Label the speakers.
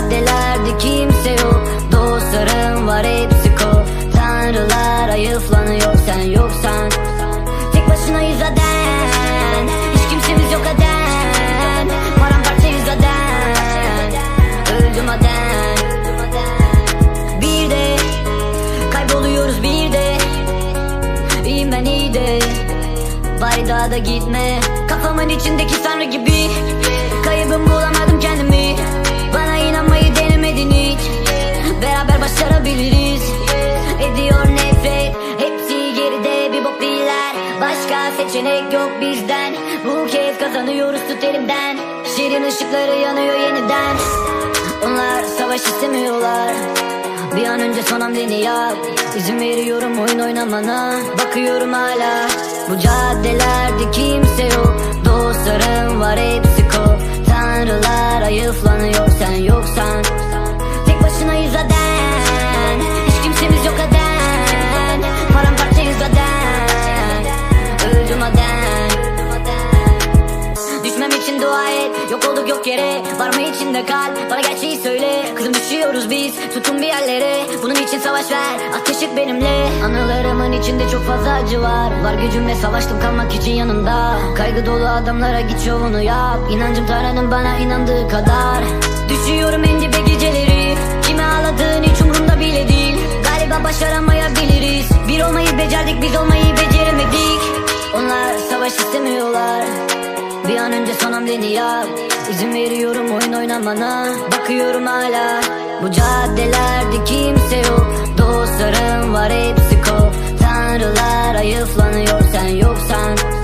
Speaker 1: Caddelerde kimse yok. Dostlarım var hepsi kol Tanrılar ayıflanıyor sen yoksan. Tek başına yüzaden Hiç kimsemiz yok aden Paramparçayız aden Öldüm aden Bir de Kayboluyoruz bir de. İyiyim ben iyi de. Bari daha da gitme. Kafamın içindeki tanrı gibi. Kaybım bulamadım kendimi seçenek yok bizden. Bu kez kazanıyoruz tut elimden. Şirin ışıkları yanıyor yeniden. Onlar savaş istemiyorlar. Bir an önce son hamleni yap. İzin veriyorum oyun oynamana. Bakıyorum hala. Bu caddelerde kimse yok için dua et. Yok olduk yok yere. Var mı içinde kalp? Bana gerçeği söyle. Kızım düşüyoruz biz. Tutun bir yerlere. Bunun için savaş ver. Ateş et benimle. Anılarımın içinde çok fazla acı var. Var gücümle savaştım kalmak için yanında Kaygı dolu adamlara git şovunu yap. İnancım Tanrı'nın bana inandığı kadar. Düşüyorum en dibe geceleri. Kime ağladığın hiç umurumda bile değil. Galiba başaramayabiliriz. Bir olmayı becerdik biz olmayı beceremedik. Onlar savaş istemiyorlar bir an önce son hamleni yap. İzin veriyorum oyun oynamana. Bakıyorum hala. Bu caddelerde kimse yok. Dostlarım var hepsi kop. Tanrılar ayıflanıyor sen yoksan.